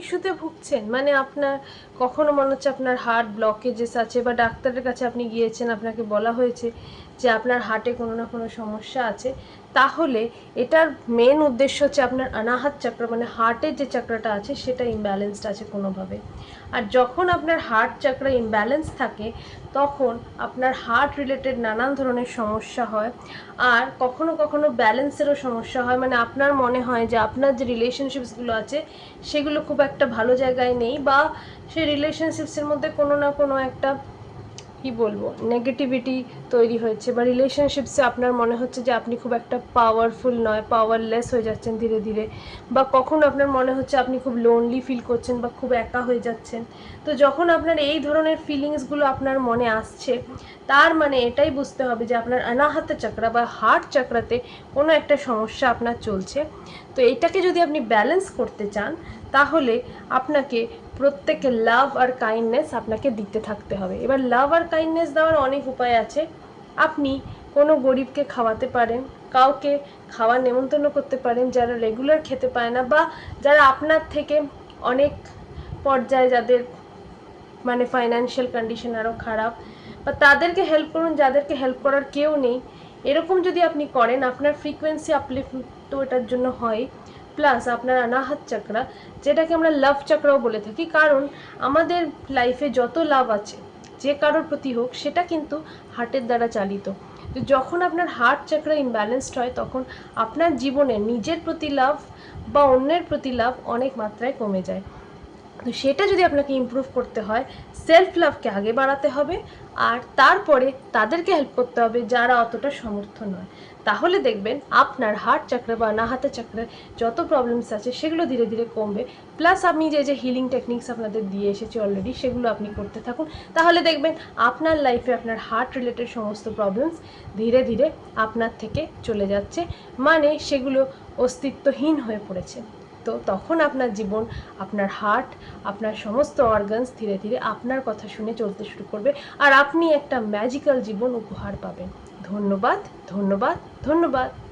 ইস্যুতে ভুগছেন? মানে আপনার কখনো মনে হচ্ছে আপনার হার্ট ব্লকেজেস আছে বা ডাক্তারের কাছে আপনি গিয়েছেন, আপনাকে বলা হয়েছে যে আপনার হার্টে কোনো না কোনো সমস্যা আছে, তাহলে এটার মেন উদ্দেশ্য হচ্ছে আপনার অনাহাত চক্র মানে হার্টের যে চক্রটা আছে সেটা ইমব্যালেন্সড আছে কোনোভাবে। আর যখন আপনার হার্ট চক্র ইমব্যালেন্স থাকে, তখন আপনার হার্ট রিলেটেড নানান ধরনের সমস্যা হয়। আর কখনো কখনো ব্যালেন্সেরও সমস্যা হয়। মানে আপনার মনে হয় যে আপনার যে রিলেশনশিপসগুলো আছে, সেগুলো খুব একটা ভালো জায়গায় নেই বা সেই রিলেশনশিপসের মধ্যে কোনো না কোনো একটা কি বলব নেগেটিভিটি তৈরি হয়েছে বা রিলেশনশিপসে আপনার মনে হচ্ছে যে আপনি খুব একটা পাওয়ারফুল নয় পাওয়ারলেস হয়ে যাচ্ছেন ধীরে ধীরে বা কখনো আপনার মনে হচ্ছে আপনি খুব লোনলি ফিল করছেন বা খুব একা হয়ে যাচ্ছেন। তো যখন আপনার এই ধরনের ফিলিংসগুলো আপনার মনে আসছে, তার মানে এটাই বুঝতে হবে যে আপনার অনাহত চক্রা বা হার্ট চক্রাতে কোনো একটা সমস্যা আপনার চলছে। তো এইটাকে যদি আপনি ব্যালেন্স করতে চান, তাহলে আপনাকে প্রত্যেকে লাভ আর কাইন্ডনেস আপনাকে দিতে থাকতে হবে। এবার লাভ আর কাইন্ডনেস দেওয়ার অনেক উপায় আছে। আপনি কোনো গরিবকে খাওয়াতে পারেন, কাউকে খাওয়ার নেমন্তন্ন করতে পারেন, যারা রেগুলার খেতে পায় না বা যারা আপনার থেকে অনেক পর্যায়ে যাদের মানে ফাইন্যান্সিয়াল কন্ডিশন আরও খারাপ বা তাদেরকে হেল্প করুন, যাদেরকে হেল্প করার কেউ নেই। এরকম যদি আপনি করেন, আপনার ফ্রিকোয়েন্সি আপলিফ্ট তো এটার জন্য হয়। প্লাস আপনার অনাহাত চক্রা, যেটাকে আমরা লাভ চক্রাও বলে থাকি, কারণ আমাদের লাইফে যত লাভ আছে, যে কারোর প্রতি হোক, সেটা কিন্তু হার্টের দ্বারা চালিত। তো যখন আপনার হার্ট চক্রা ইমব্যালেন্সড হয়, তখন আপনার জীবনে নিজের প্রতি লাভ বা অন্যের প্রতি লাভ অনেক মাত্রায় কমে যায়। তো সেটা যদি আপনাকে ইমপ্রুভ করতে হয় সেলফ লাভকে আগে বাড়াতে হবে, আর তারপরে তাদেরকে হেল্প করতে হবে যারা অতটা সমর্থ নয়। তাহলে দেখবেন আপনার হার্ট চক্র বা অনাহাতে চক্রে যত প্রবলেমস আছে সেগুলো ধীরে ধীরে কমবে। প্লাস আমি যে যে হিলিং টেকনিক্স আপনাদের দিয়ে এসেছি অলরেডি সেগুলো আপনি করতে থাকুন। তাহলে দেখবেন আপনার লাইফে আপনার হার্ট রিলেটেড সমস্ত প্রবলেমস ধীরে ধীরে আপনার থেকে চলে যাচ্ছে। মানে সেগুলো অস্তিত্বহীন হয়ে পড়েছে। তো তখন আপনার জীবন, আপনার হার্ট আপনার সমস্ত অর্গানস ধীরে ধীরে আপনার কথা শুনে চলতে শুরু করবে আর আপনি একটা ম্যাজিক্যাল জীবন উপহার পাবেন। ধন্যবাদ ধন্যবাদ ধন্যবাদ।